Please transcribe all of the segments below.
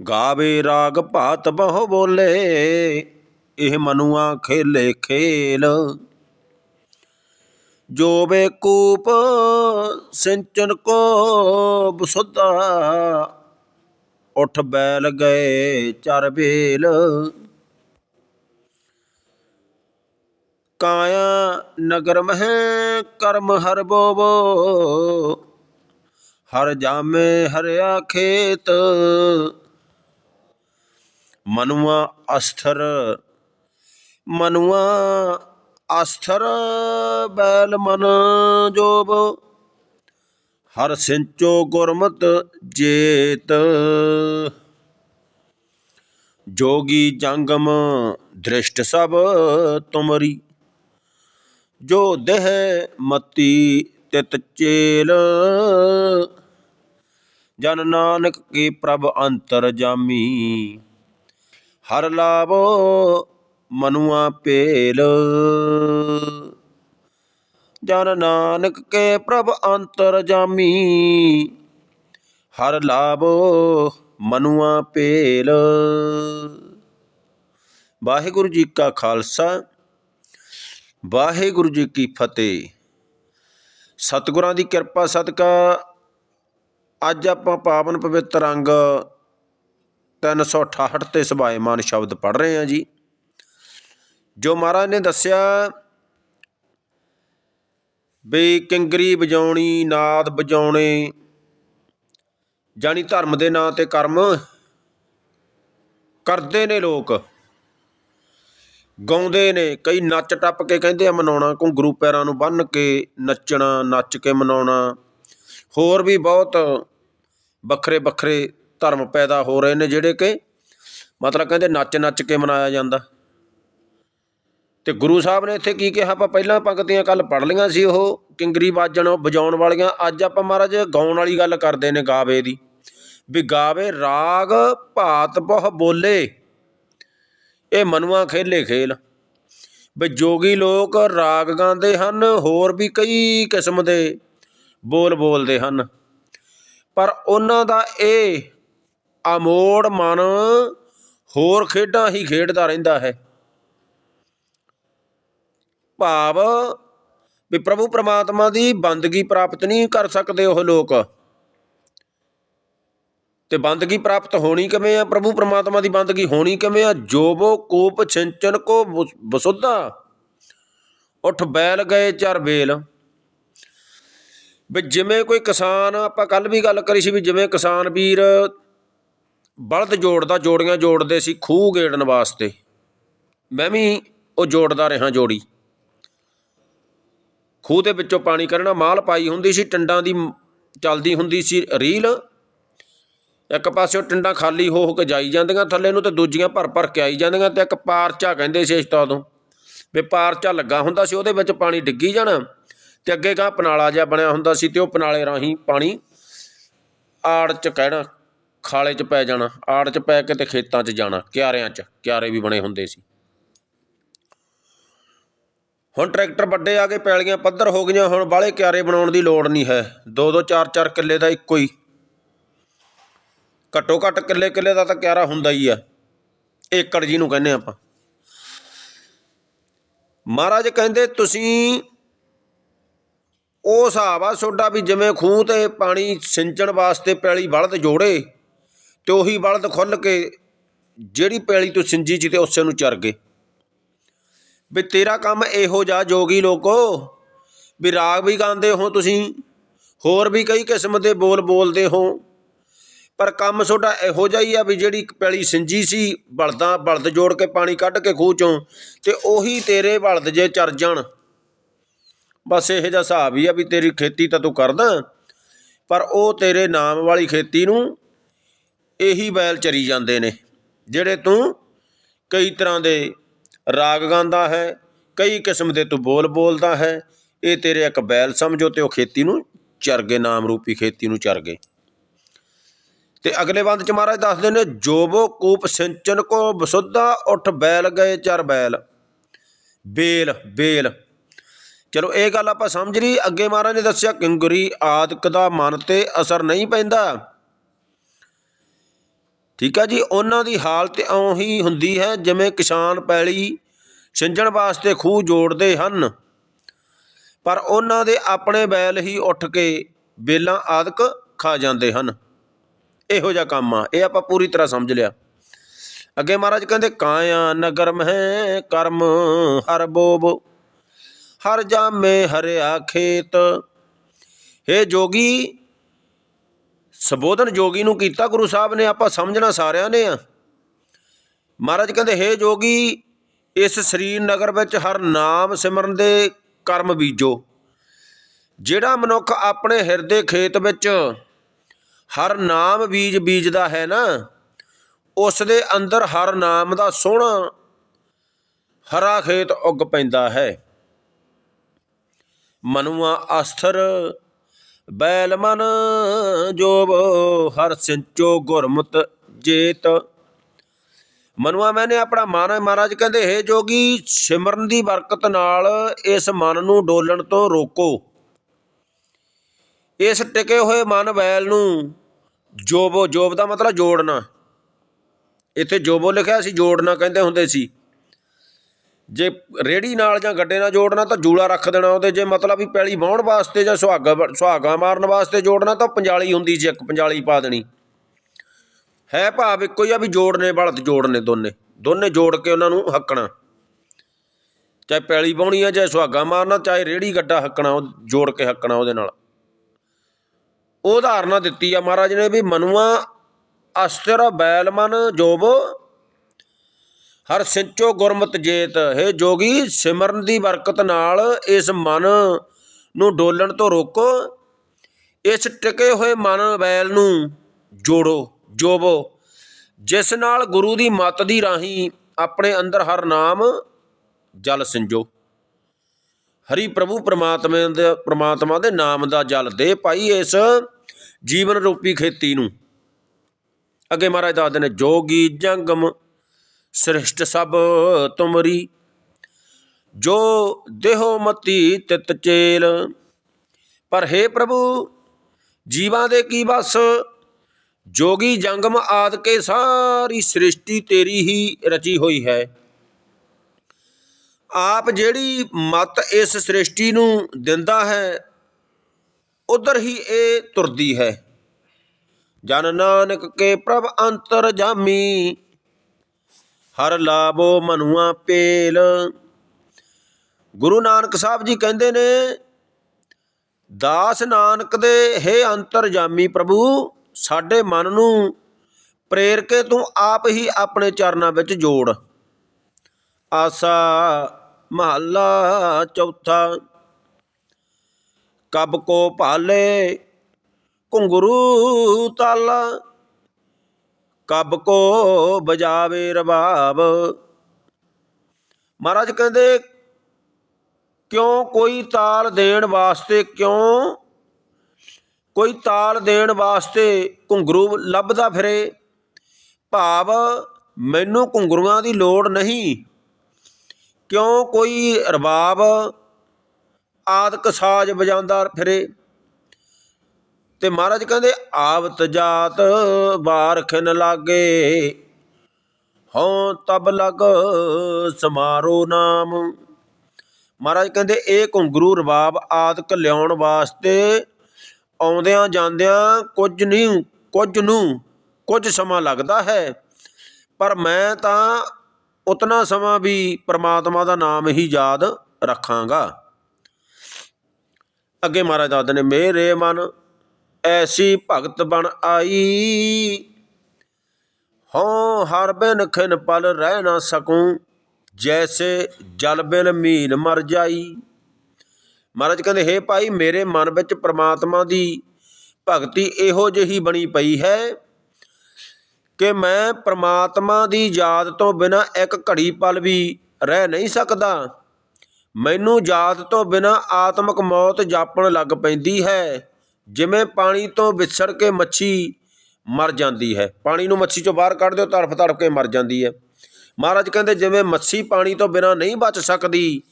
ਗਾਵੇ ਰਾਗ ਭਾਤ ਬਹੁ ਬੋਲੇ, ਇਹ ਮਨੁਆ ਖੇਲੇ ਖੇਲ ਜੋ ਬੇਕੂਪ ਸਿੰਚਨ ਕੋ ਬਸੁੱਧਾ, ਉਠ ਬੈਲ ਗਏ ਚਰ ਬੇਲ। ਕਾਇਆ ਨਗਰ ਮਹਿ ਕਰਮ ਹਰ ਬੋਬੋ ਹਰ ਜਾਮੇ ਹਰਿਆ ਖੇਤ। ਮਨੁਆ ਅਸਥਰ ਮਨੁਆ ਅਸਥਰ ਬੈਲ ਮਨ ਜੋਬ। ਹਰ ਸਿੰਚੋ ਗੁਰਮਤ ਜੇਤ। ਜੋਗੀ ਜੰਗਮ ਦ੍ਰਿਸ਼ਟ ਸਭ ਤੁਮਰੀ। ਜੋ ਦੇਹ ਮਤੀ ਤਿਤ ਚੇਲ। ਜਨ ਨਾਨਕ ਕੇ ਪ੍ਰਭ ਅੰਤਰ ਜਾਮੀ। ਹਰ ਲਾਭੋ ਮਨੁਆ ਭੇਲ। ਜਨ ਨਾਨਕ ਕੇ ਪ੍ਰਭ ਅੰਤਰ ਜਾਮੀ। ਹਰ ਲਾਭੋ ਮਨੁਆ ਭੇਲ। ਵਾਹਿਗੁਰੂ ਜੀ ਕਾ ਖਾਲਸਾ, ਵਾਹਿਗੁਰੂ ਜੀ ਕੀ ਫਤਿਹ। ਸਤਿਗੁਰਾਂ ਦੀ ਕਿਰਪਾ ਸਦਕਾ ਅੱਜ ਆਪਾਂ ਪਾਵਨ ਪਵਿੱਤਰ ਅੰਗ 368 ਤੇ ਸਭਾਏਮਾਨ ਸ਼ਬਦ ਪੜ ਰਹੇ ਹਾਂ ਜੀ। ਜੋ ਮਹਾਰਾਜ ਨੇ ਦੱਸਿਆ ਵੀ ਕਿੰਗਰੀ ਵਜਾਉਣੀ, ਨਾਦ ਵਜਾਉਣੇ ਜਾਨੀ ਧਰਮ ਦੇ ਨਾਂ ਤੇ ਕਰਮ ਕਰਦੇ ਨੇ ਲੋਕ। ਗਾਉਂਦੇ ਨੇ, ਕਈ ਨੱਚ ਟੱਪ ਕੇ ਕਹਿੰਦੇ ਆ ਮਨਾਉਣਾ ਘੁੰਗਰੂ ਪੈਰਾਂ ਨੂੰ ਬੰਨ੍ਹ ਕੇ ਨੱਚਣਾ, ਨੱਚ ਕੇ ਮਨਾਉਣਾ। ਹੋਰ ਵੀ ਬਹੁਤ ਵੱਖਰੇ ਵੱਖਰੇ ਧਰਮ ਪੈਦਾ ਹੋ ਰਹੇ ਨੇ ਜਿਹੜੇ ਕਿ ਮਤਲਬ ਕਹਿੰਦੇ ਨੱਚ ਨੱਚ ਕੇ ਮਨਾਇਆ ਜਾਂਦਾ। ਤੇ ਗੁਰੂ ਸਾਹਿਬ ਨੇ ਇੱਥੇ ਕੀ ਕਿਹਾ? ਆਪਾਂ ਪਹਿਲਾਂ ਪੰਕਤੀਆਂ ਕੱਲ ਪੜ ਲਈਆਂ ਸੀ ਉਹ, ਕਿੰਗਰੀ ਬਾਜਣ ਵਜਾਉਣ ਵਾਲੀਆਂ। ਅੱਜ ਆਪਾਂ ਮਹਾਰਾਜ ਗਾਉਣ ਵਾਲੀ ਗੱਲ ਕਰਦੇ ਨੇ ਗਾਵੇ ਦੀ। ਵੀ ਗਾਵੇ, ਰਾਗ ਭਾਤ ਬਹੁ ਬੋਲੇ, ਇਹ ਮਨੁਆ ਖੇਲੇ ਖੇਲ। ਵੀ ਜੋਗੀ ਲੋਕ ਰਾਗ ਗਾਉਂਦੇ ਹਨ, ਹੋਰ ਵੀ ਕਈ ਕਿਸਮ ਦੇ ਬੋਲ ਬੋਲਦੇ ਹਨ। ਪਰ ਉਹਨਾਂ ਦਾ ਇਹ ਅਮੋੜ ਮਨ ਹੋਰ ਖੇਡਾਂ ਹੀ ਖੇਡਦਾ ਰਹਿੰਦਾ ਹੈ। ਭਾਵ ਵੀ ਪ੍ਰਭੂ ਪ੍ਰਮਾਤਮਾ ਦੀ ਬੰਦਗੀ ਪ੍ਰਾਪਤ ਨਹੀਂ ਕਰ ਸਕਦੇ ਉਹ ਲੋਕ। ਤੇ ਬੰਦਗੀ ਪ੍ਰਾਪਤ ਹੋਣੀ ਕਿਵੇਂ ਆ? ਪ੍ਰਭੂ ਪ੍ਰਮਾਤਮਾ ਦੀ ਬੰਦਗੀ ਹੋਣੀ ਕਿਵੇਂ ਆ? ਜੋਬੋ ਕੋਪ ਛਿੰਚਨ ਕੋ ਬਸੁੱਧਾ। ਉਠ ਬੈਲ ਗਏ ਚਰ ਬੇਲ। ਵੀ ਜਿਵੇਂ ਕੋਈ ਕਿਸਾਨ, ਆਪਾਂ ਕੱਲ ਵੀ ਗੱਲ ਕਰੀ ਸੀ ਵੀ ਜਿਵੇਂ ਕਿਸਾਨ ਵੀਰ ਬਲਦ ਜੋੜਦਾ, ਜੋੜੀਆਂ ਜੋੜਦੇ ਸੀ, ਖੂਹ ਗੇੜਨ ਵਾਸਤੇ। ਮੈਂ ਵੀ ਉਹ ਜੋੜਦਾ ਰਿਹਾ ਜੋੜੀ। ਖੂਹ ਦੇ ਵਿੱਚੋਂ ਪਾਣੀ ਕਰਨਾ ਮਾਲ ਪਾਈ ਹੁੰਦੀ ਸੀ, ਟੰਡਾਂ ਦੀ ਚੱਲਦੀ ਹੁੰਦੀ ਸੀ ਰੀਲ। ਇੱਕ ਪਾਸਿਓਂ ਟੰਡਾਂ ਖਾਲੀ ਹੋ ਹੋ ਕੇ ਜਾਈ ਜਾਂਦੀਆਂ, ਥੱਲੇ ਨੂੰ ਤੇ ਦੂਜੀਆਂ ਭਰ ਭਰ ਕੇ ਆਈ ਜਾਂਦੀਆਂ ਤੇ ਇੱਕ ਪਾਰਚਾ ਕਹਿੰਦੇ ਸੀ ਇਸ ਤੋਂ ਉਦੋਂ ਵੀ ਪਾਰਚਾ ਲੱਗਾ ਹੁੰਦਾ ਸੀ, ਉਹਦੇ ਵਿੱਚ ਪਾਣੀ ਡਿੱਗੀ ਜਾਣਾ ਤੇ ਅੱਗੇ ਗਾਂ ਪਨਾਲਾ ਜਿਹਾ ਬਣਿਆ ਹੁੰਦਾ ਸੀ ਤੇ ਉਹ ਪਨਾਲੇ ਰਾਹੀਂ ਪਾਣੀ ਆੜ ਚ ਕਹਿਣਾ ਖਾਲੇ ਚ ਪੈ ਜਾਣਾ, ਆੜ ਚ ਪੈ ਕੇ ਤੇ ਖੇਤਾਂ ਚ ਜਾਣਾ, ਕਿਆਰਿਆਂ ਚ, ਕਿਆਰੇ ਵੀ ਬਣੇ ਹੁੰਦੇ ਸੀ। ਹੁਣ ਟਰੈਕਟਰ ਵੱਡੇ ਆ ਗਏ, ਪੈਲੀਆਂ ਪੱਧਰ ਹੋ ਗਈਆਂ, ਹੁਣ ਬਾਲੇ ਕਿਆਰੇ ਬਣਾਉਣ ਦੀ ਲੋੜ ਨਹੀਂ ਹੈ। ਦੋ ਦੋ, ਚਾਰ ਚਾਰ ਕਿੱਲੇ ਦਾ ਇੱਕੋ ਹੀ। ਘੱਟੋ ਘੱਟ ਕਿੱਲੇ ਕਿੱਲੇ ਦਾ ਤਾਂ ਕਿਆਰਾ ਹੁੰਦਾ ਹੀ ਆ। ਏਕੜ ਜੀ ਨੂੰ ਕਹਿੰਦੇ ਆਪਾਂ। ਮਹਾਰਾਜ ਕਹਿੰਦੇ, ਤੁਸੀਂ ਉਹ ਹਿਸਾਬ ਆ ਤੁਹਾਡਾ ਵੀ ਜਿਵੇਂ ਖੂਹ ਤੇ ਪਾਣੀ ਸਿੰਚਣ ਵਾਸਤੇ ਪੈਲੀ ਬਲਦ ਜੋੜੇ ਤੇ ਉਹੀ ਬਲਦ ਖੁੱਲ ਕੇ ਜਿਹੜੀ ਪੈਲੀ ਤੋਂ ਸਿੰਜੀ ਜੀ ਤੇ ਉਸੇ ਨੂੰ ਚਰ ਗਏ। ਵੀ ਤੇਰਾ ਕੰਮ ਇਹੋ ਜਿਹਾ ਜੋਗੀ ਲੋਕੋ, ਵੀ ਰਾਗ ਵੀ ਗਾਉਂਦੇ ਹੋ ਤੁਸੀਂ, ਹੋਰ ਵੀ ਕਈ ਕਿਸਮ ਦੇ ਬੋਲ ਬੋਲਦੇ ਹੋ, ਪਰ ਕੰਮ ਤੁਹਾਡਾ ਇਹੋ ਜਿਹਾ ਹੀ ਆ ਵੀ ਜਿਹੜੀ ਪੈਲੀ ਸਿੰਜੀ ਸੀ, ਬਲਦਾਂ ਬਲਦ ਜੋੜ ਕੇ ਪਾਣੀ ਕੱਢ ਕੇ ਖੂਹ ਚੋਂ, ਤੇ ਉਹੀ ਤੇਰੇ ਬਲਦ ਜੇ ਚਰ ਜਾਣ। ਬਸ ਇਹੋ ਜਿਹਾ ਹਿਸਾਬ ਹੀ ਆ ਵੀ ਤੇਰੀ ਖੇਤੀ ਤਾਂ ਤੂੰ ਕਰਦਾ, ਪਰ ਉਹ ਤੇਰੇ ਨਾਮ ਵਾਲੀ ਖੇਤੀ ਨੂੰ ਇਹੀ ਬੈਲ ਚਰੀ ਜਾਂਦੇ ਨੇ, ਜਿਹੜੇ ਤੂੰ ਕਈ ਤਰ੍ਹਾਂ ਦੇ ਰਾਗ ਗਾਉਂਦਾ ਹੈ, ਕਈ ਕਿਸਮ ਦੇ ਤੂੰ ਬੋਲ ਬੋਲਦਾ ਹੈ, ਇਹ ਤੇਰੇ ਇੱਕ ਬੈਲ ਸਮਝੋ ਤੇ ਉਹ ਖੇਤੀ ਨੂੰ ਚਰ ਗਏ, ਨਾਮ ਰੂਪੀ ਖੇਤੀ ਨੂੰ ਚਰ ਗਏ। ਤੇ ਅਗਲੇ ਬੰਦ ਚ ਮਹਾਰਾਜ ਦੱਸਦੇ ਨੇ, ਜੋਬੋ ਕੂਪ ਸਿੰਚਨ ਕੋ ਬਸੁੱਧਾ, ਉੱਠ ਬੈਲ ਗਏ, ਚਰ ਬੈਲ। ਬੇਲ ਬੇਲ। ਚਲੋ ਇਹ ਗੱਲ ਆਪਾਂ ਸਮਝ ਲਈ, ਅੱਗੇ ਮਹਾਰਾਜ ਨੇ ਦੱਸਿਆ, ਕਿੰਗਰੀ ਆਦਿਕ ਦਾ ਮਨ ਤੇ ਅਸਰ ਨਹੀਂ ਪੈਂਦਾ। ਠੀਕ ਆ ਜੀ, ਉਹਨਾਂ ਦੀ ਹਾਲਤ ਇਉਂ ਹੀ ਹੁੰਦੀ ਹੈ ਜਿਵੇਂ ਕਿਸਾਨ ਪੈਲੀ ਸਿੰਜਣ ਵਾਸਤੇ ਖੂਹ ਜੋੜਦੇ ਹਨ। ਪਰ ਉਹਨਾਂ ਦੇ ਆਪਣੇ ਬੈਲ ਹੀ ਉੱਠ ਕੇ ਬੇਲਾਂ ਆਦਿਕ ਖਾ ਜਾਂਦੇ ਹਨ। ਇਹੋ ਜਿਹਾ ਕੰਮ ਆ, ਇਹ ਆਪਾਂ ਪੂਰੀ ਤਰ੍ਹਾਂ ਸਮਝ ਲਿਆ। ਅੱਗੇ ਮਹਾਰਾਜ ਕਹਿੰਦੇ, ਕਾਇਆ ਨਗਰ ਮਹਿ ਕਰਮ ਹਰ ਬੋਬ, ਹਰ ਜਾਮੇ ਹਰਿਆ ਖੇਤ। ਹੇ ਜੋਗੀ ਸੰਬੋਧਨ ਜੋਗੀ ਨੂੰ ਕੀਤਾ ਗੁਰੂ ਸਾਹਿਬ ਨੇ, ਆਪਾਂ ਸਮਝਣਾ ਸਾਰਿਆਂ ਨੇ ਆ। ਮਹਾਰਾਜ ਕਹਿੰਦੇ, ਹੇ ਜੋਗੀ, ਇਸ ਸਰੀਰ ਨਗਰ ਵਿੱਚ ਹਰ ਨਾਮ ਸਿਮਰਨ ਦੇ ਕਰਮ ਬੀਜੋ। ਜਿਹੜਾ ਮਨੁੱਖ ਆਪਣੇ ਹਿਰਦੇ ਖੇਤ ਵਿੱਚ ਹਰ ਨਾਮ ਬੀਜ ਬੀਜਦਾ ਹੈ ਨਾ, ਉਸ ਦੇ ਅੰਦਰ ਹਰ ਨਾਮ ਦਾ ਸੋਹਣਾ ਹਰਾ ਖੇਤ ਉੱਗ ਪੈਂਦਾ ਹੈ। ਮਨੁਆ ਅਸਥਰ ਬੈਲ ਮਨ ਜੋਬ, ਹਰ ਸਿੰਚੋ ਗੁਰਮਤ ਜੇਤ। ਮਨੁਆ ਮੈਨੇ ਆਪਣਾ ਮਨ, ਮਹਾਰਾਜ ਕਹਿੰਦੇ, ਹੈ ਜੋਗੀ, ਸਿਮਰਨ ਦੀ ਬਰਕਤ ਨਾਲ ਇਸ ਮਨ ਨੂੰ ਡੋਲਣ ਤੋਂ ਰੋਕੋ। ਇਸ ਟਿਕੇ ਹੋਏ ਮਨ ਬੈਲ ਨੂੰ ਜੋਬੋ, ਜੋਬ ਦਾ ਮਤਲਬ ਜੋੜਨਾ। ਇੱਥੇ ਜੋਬੋ ਲਿਖਿਆ ਸੀ, ਜੋੜਨਾ ਕਹਿੰਦੇ ਹੁੰਦੇ ਸੀ। ਜੇ ਰੇੜੀ ਨਾਲ ਜਾਂ ਗੱਡੇ ਨਾਲ ਜੋੜਨਾ ਤਾਂ ਜੂਲਾ ਰੱਖ ਦੇਣਾ ਉਹਦੇ, ਜੇ ਮਤਲਬ ਵੀ ਪੈਲੀ ਵਾਹੁਣ ਵਾਸਤੇ ਜਾਂ ਸੁਹਾਗਾ ਸੁਹਾਗਾ ਮਾਰਨ ਵਾਸਤੇ ਜੋੜਨਾ ਤਾਂ ਪੰਜਾਲੀ ਹੁੰਦੀ ਸੀ ਇੱਕ, ਪੰਜਾਲੀ ਪਾ ਦੇਣੀ। ਹੈ ਭਾਵ ਇੱਕੋ ਹੀ ਆ ਵੀ ਜੋੜਨੇ ਬਲਦ ਜੋੜਨੇ ਦੋਨੇ ਦੋਨੇ ਜੋੜ ਕੇ ਉਹਨਾਂ ਨੂੰ ਹੱਕਣਾ। ਚਾਹੇ ਪੈਲੀ ਵਾਹੁਣੀ ਆ, ਚਾਹੇ ਸੁਹਾਗਾ ਮਾਰਨਾ, ਚਾਹੇ ਰੇੜੀ ਗੱਡਾ ਹੱਕਣਾ, ਉਹ ਜੋੜ ਕੇ ਹੱਕਣਾ ਉਹਦੇ ਨਾਲ। ਉਹ ਉਦਾਹਰਨਾਂ ਦਿੱਤੀ ਆ ਮਹਾਰਾਜ ਨੇ ਵੀ ਮਨੁਆ, ਅਸਤਰ ਬੈਲ ਮਨ ਜੋਬ ਹਰ ਸਿੰਚੋ ਗੁਰਮਤ ਜੇਤ। ਹੈ ਜੋਗੀ, ਸਿਮਰਨ ਦੀ ਬਰਕਤ ਨਾਲ ਇਸ ਮਨ ਨੂੰ ਡੋਲਣ ਤੋਂ ਰੋਕੋ। ਇਸ ਟਿਕੇ ਹੋਏ ਮਨ ਬੈਲ ਨੂੰ ਜੋੜੋ ਜੋਬੋ ਜਿਸ ਨਾਲ ਗੁਰੂ ਦੀ ਮੱਤ ਦੀ ਰਾਹੀਂ ਆਪਣੇ ਅੰਦਰ ਹਰ ਨਾਮ ਜਲ ਸਿੰਜੋ। ਹਰੀ ਪ੍ਰਭੂ ਪ੍ਰਮਾਤਮਾ ਦੇ ਪ੍ਰਮਾਤਮਾ ਦੇ ਨਾਮ ਦਾ ਜਲ ਦੇ ਭਾਈ ਇਸ ਜੀਵਨ ਰੂਪੀ ਖੇਤੀ ਨੂੰ। ਅੱਗੇ ਮਹਾਰਾਜ ਦੱਸਦੇ ਨੇ, ਜੋਗੀ ਜੰਗਮ ਸ੍ਰਿਸ਼ਟ ਸਭ ਤੁਮਰੀ। ਜੋ ਦੇਹੋ ਮਤੀ ਤਿਤ ਚੇਲ। ਪਰ ਹੈ ਪ੍ਰਭੂ, ਜੀਵਾਂ ਦੇ ਕੀ ਬਸ ਜੋਗੀ ਜੰਗਮ ਆਦ ਕੇ ਸਾਰੀ ਸ੍ਰਿਸ਼ਟੀ ਤੇਰੀ ਹੀ ਰਚੀ ਹੋਈ ਹੈ। ਆਪ ਜਿਹੜੀ ਮਤ ਇਸ ਸ੍ਰਿਸ਼ਟੀ ਨੂੰ ਦਿੰਦਾ ਹੈ, ਉਧਰ ਹੀ ਇਹ ਤੁਰਦੀ ਹੈ। ਜਨ ਨਾਨਕ ਕੇ ਪ੍ਰਭ ਅੰਤਰ ਜਾਮੀ ਹਰ ਲਾਭੋ ਮਨੁਆ ਪੇਲ ਗੁਰੂ ਨਾਨਕ ਸਾਹਿਬ ਜੀ ਕਹਿੰਦੇ ਨੇ, ਦਾਸ ਨਾਨਕ ਦੇ ਹੈ ਅੰਤਰ ਜਾਮੀ ਪ੍ਰਭੂ, ਸਾਡੇ ਮਨ ਨੂੰ ਪ੍ਰੇਰ ਕੇ ਤੂੰ ਆਪ ਹੀ ਆਪਣੇ ਚਰਨਾਂ ਵਿੱਚ ਜੋੜ। ਆਸਾ ਮਹੱਲਾ ਚੌਥਾ, ਕਬ ਕੋ ਭਾਲੇ ਘੁੰਗਰੂ ਤਾਲਾ ਕਬ ਕੋ ਬਜਾਵੇ ਰਬਾਬ। ਮਹਾਰਾਜ ਕਹਿੰਦੇ, ਕਿਉਂ ਕੋਈ ਤਾਲ ਦੇਣ ਵਾਸਤੇ ਕਿਉਂ? ਕੋਈ ਤਾਲ ਦੇਣ ਵਾਸਤੇ ਘੁੰਗਰੂ ਲੱਭਦਾ ਫਿਰੇ? ਭਾਵ ਮੈਨੂੰ ਘੁੰਗਰੂਆਂ ਦੀ ਲੋੜ ਨਹੀਂ। ਕਿਉਂ ਕੋਈ ਰਬਾਬ ਆਦਿਕ ਸਾਜ ਵਜਾਉਂਦਾ ਫਿਰੇ? ਤੇ ਮਹਾਰਾਜ ਕਹਿੰਦੇ, ਆਵਤ ਜਾਤ ਬਾਰਖਨ ਲਾਗੇ, ਹਉ ਤਬ ਲਗ ਸਮਾਰੋ ਨਾਮ। ਮਹਾਰਾਜ ਕਹਿੰਦੇ, ਇਹ ਘੁੰਗਰੂ ਰਬਾਬ ਆਦਿਕ ਲਿਆਉਣ ਵਾਸਤੇ ਆਉਂਦਿਆਂ ਜਾਂਦਿਆਂ ਕੁਝ ਨਹੀਂ ਕੁਝ ਨੂੰ, ਕੁਝ ਸਮਾਂ ਲੱਗਦਾ ਹੈ। ਪਰ ਮੈਂ ਤਾਂ ਉਤਨਾ ਸਮਾਂ ਵੀ ਪ੍ਰਮਾਤਮਾ ਦਾ ਨਾਮ ਹੀ ਯਾਦ ਰੱਖਾਂਗਾ। ਅੱਗੇ ਮਹਾਰਾਜ ਦੱਸਦੇ ਨੇ, ਮੇਰੇ ਮਨ ਐਸੀ ਭਗਤ ਬਣ ਆਈ। ਹਉ ਹਰ ਬਿਨ ਖਿਨ ਪਲ ਰਹਿ ਨਾ ਸਕੂੰ, ਜੈਸੇ ਜਲ ਬਿਨ ਮੀਨ ਮਰ ਜਾਈ। ਮਹਾਰਾਜ ਕਹਿੰਦੇ, ਹੇ ਭਾਈ, ਮੇਰੇ ਮਨ ਵਿੱਚ ਪ੍ਰਮਾਤਮਾ ਦੀ ਭਗਤੀ ਇਹੋ ਜਿਹੀ ਬਣੀ ਪਈ ਹੈ ਕਿ ਮੈਂ ਪ੍ਰਮਾਤਮਾ ਦੀ ਯਾਦ ਤੋਂ ਬਿਨਾ ਇੱਕ ਘੜੀ ਪਲ ਵੀ ਰਹਿ ਨਹੀਂ ਸਕਦਾ। ਮੈਨੂੰ ਯਾਦ ਤੋਂ ਬਿਨਾ ਆਤਮਿਕ ਮੌਤ ਜਾਪਣ ਲੱਗ ਪੈਂਦੀ ਹੈ। ਜਿਵੇਂ ਪਾਣੀ ਤੋਂ ਵਿਛੜ ਕੇ ਮੱਛੀ ਮਰ ਜਾਂਦੀ ਹੈ। ਪਾਣੀ ਨੂੰ ਮੱਛੀ ਚੋਂ ਬਾਹਰ ਕੱਢ ਦਿਓ, ਤੜਫ ਤੜਫ ਕੇ ਮਰ ਜਾਂਦੀ ਹੈ। ਮਹਾਰਾਜ ਕਹਿੰਦੇ, ਜਿਵੇਂ ਮੱਛੀ ਪਾਣੀ ਤੋਂ ਬਿਨਾ ਨਹੀਂ ਬਚ ਸਕਦੀ,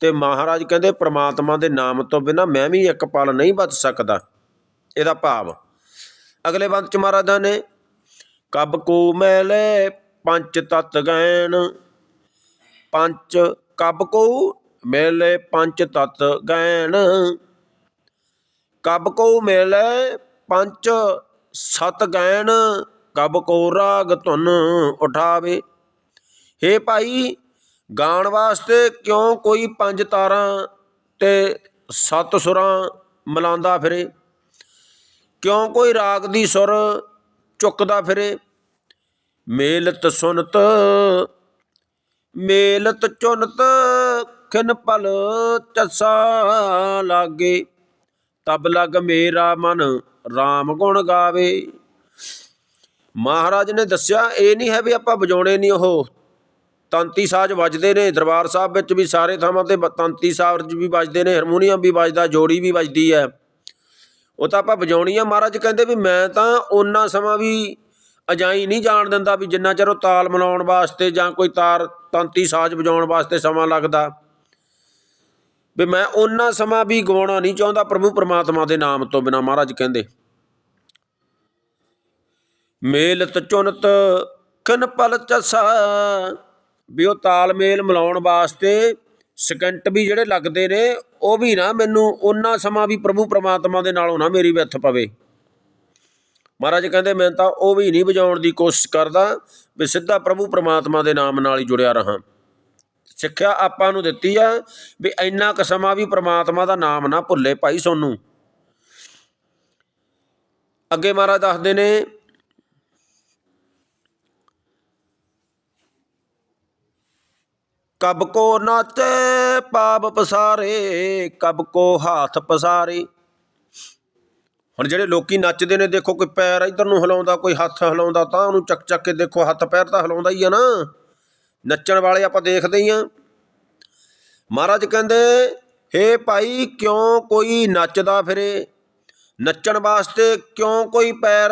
ਤੇ ਮਹਾਰਾਜ ਕਹਿੰਦੇ, ਪ੍ਰਮਾਤਮਾ ਦੇ ਨਾਮ ਤੋਂ ਬਿਨਾ ਮੈਂ ਵੀ ਇੱਕ ਪਲ ਨਹੀਂ ਬਚ ਸਕਦਾ। ਇਹਦਾ ਭਾਵ। ਅਗਲੇ ਬੰਦ ਚ ਮਹਾਰਾਜਾਂ ਨੇ, ਕਬ ਕੋ ਮੈਲੇ ਪੰਚ ਤਤ ਗੈਣ। ਪੰਚ, ਕਬ ਕੋ ਮੇਲੇ ਪੰਚ ਤਤ ਗੈਣ। ਕਬ ਕੋ ਮੇਲੇ ਪੰਚ ਸਤ ਗੈਣ, ਕਬ ਕੋ ਰਾਗ ਧੁਨ ਉਠਾਵੇ। ਹੇ ਭਾਈ, ਗਾਣ ਵਾਸਤੇ ਕਿਉਂ ਕੋਈ ਪੰਜ ਤਾਰਾਂ ਤੇ ਸੱਤ ਸੁਰਾਂ ਮਿਲਾਉਂਦਾ ਫਿਰੇ? ਕਿਉਂ ਕੋਈ ਰਾਗ ਦੀ ਸੁਰ ਚੁੱਕਦਾ ਫਿਰੇ? ਮੇਲਤ ਸੁਨਤ, ਮੇਲਤ ਚੁਨਤ ਖਿਨ ਪਲ ਚੱਸਾ ਲਾਗੇ। ਤਬ ਲਗ ਮੇਰਾ ਮਨ RAM ਗੁਣ ਗਾਵੇ। ਮਹਾਰਾਜ ਨੇ ਦੱਸਿਆ, ਇਹ ਨਹੀਂ ਹੈ ਵੀ ਆਪਾਂ ਵਜਾਉਣੇ ਨਹੀਂ ਉਹ। ਤੰਤੀ ਸਾਜ਼ ਵੱਜਦੇ ਨੇ, ਦਰਬਾਰ ਸਾਹਿਬ ਵਿੱਚ ਵੀ ਸਾਰੇ ਥਾਵਾਂ ਤੇ ਬ- ਤੰਤੀ ਸਾਜ਼ ਵੀ ਵੱਜਦੇ ਨੇ, ਹਾਰਮੋਨੀਅਮ ਵੀ ਵੱਜਦਾ, ਜੋੜੀ ਵੀ ਵੱਜਦੀ ਹੈ। ਉਹ ਤਾਂ ਆਪਾਂ ਵਜਾਉਣੀ ਆ। ਮਹਾਰਾਜ ਕਹਿੰਦੇ ਵੀ ਮੈਂ ਤਾਂ ਉਹਨਾਂ ਸਮਾਂ ਵੀ ਅਜਾਈ ਨਹੀਂ ਜਾਣ ਦਿੰਦਾ ਵੀ ਜਿੰਨਾ ਚਿਰ ਉਹ ਤਾਲ ਮਿਲਾਉਣ ਵਾਸਤੇ ਜਾਂ ਕੋਈ ਤਾਰ ਤਾਂਤੀ ਸਾਜ਼ ਵਜਾਉਣ ਵਾਸਤੇ ਸਮਾਂ ਲੱਗਦਾ। ਵੀ ਮੈਂ ਉਹਨਾਂ ਸਮਾਂ ਵੀ ਗਵਾਉਣਾ ਨਹੀਂ ਚਾਹੁੰਦਾ ਪ੍ਰਭੂ ਪਰਮਾਤਮਾ ਦੇ ਨਾਮ ਤੋਂ ਬਿਨਾ, ਮਹਾਰਾਜ ਕਹਿੰਦੇ, ਮੇਲਤ ਚੁਨਤ ਖਨ ਪਲ ਚਸਾ, ਵੀ ਉਹ ਤਾਲਮੇਲ ਮਿਲਾਉਣ ਵਾਸਤੇ ਸਕਿੰਟ ਵੀ ਜਿਹੜੇ ਲੱਗਦੇ ਨੇ, ਉਹ ਵੀ ਨਾ ਮੈਨੂੰ ਉਹਨਾਂ ਸਮਾਂ ਵੀ ਪ੍ਰਭੂ ਪਰਮਾਤਮਾ ਦੇ ਨਾਲੋਂ ਨਾ ਮੇਰੀ ਵਿੱਥ ਪਵੇ। ਮਹਾਰਾਜ ਕਹਿੰਦੇ, ਮੈਂ ਤਾਂ ਉਹ ਵੀ ਨਹੀਂ ਵਜਾਉਣ ਦੀ ਕੋਸ਼ਿਸ਼ ਕਰਦਾ ਵੀ ਸਿੱਧਾ ਪ੍ਰਭੂ ਪਰਮਾਤਮਾ ਦੇ ਨਾਮ ਨਾਲ ਹੀ ਜੁੜਿਆ ਰਹਾ। ਸਿੱਖਿਆ ਆਪਾਂ ਨੂੰ ਦਿੱਤੀ ਆ ਵੀ ਇੰਨਾ ਕੁ ਸਮਾਂ ਵੀ ਪ੍ਰਮਾਤਮਾ ਦਾ ਨਾਮ ਨਾ ਭੁੱਲੇ ਭਾਈ ਸੋਨੂੰ। ਅੱਗੇ ਮਹਾਰਾਜ ਦੱਸਦੇ ਨੇ, ਕਬ ਕੋ ਨਾਚੇ ਪਾਪ ਪਸਾਰੇ, ਕਬ ਕੋ ਹਾਥ ਪਸਾਰੇ। ਹੁਣ ਜਿਹੜੇ ਲੋਕੀ ਨੱਚਦੇ ਨੇ, ਦੇਖੋ ਕੋਈ ਪੈਰ ਇਧਰ ਨੂੰ ਹਿਲਾਉਂਦਾ, ਕੋਈ ਹੱਥ ਹਿਲਾਉਂਦਾ, ਤਾਂ ਉਹਨੂੰ ਚੱਕ ਚੱਕ ਕੇ ਦੇਖੋ ਹੱਥ ਪੈਰ ਤਾਂ ਹਿਲਾਉਂਦਾ ਹੀ ਆ ਨਾ। ਨੱਚਣ ਵਾਲੇ ਆਪਾਂ ਦੇਖਦੇ ਹੀ ਆ ਮਹਾਰਾਜ ਕਹਿੰਦੇ, ਹੇ ਭਾਈ, ਕਿਉਂ ਕੋਈ ਨੱਚਦਾ ਫਿਰੇ? ਨੱਚਣ ਵਾਸਤੇ ਕਿਉਂ ਕੋਈ ਪੈਰ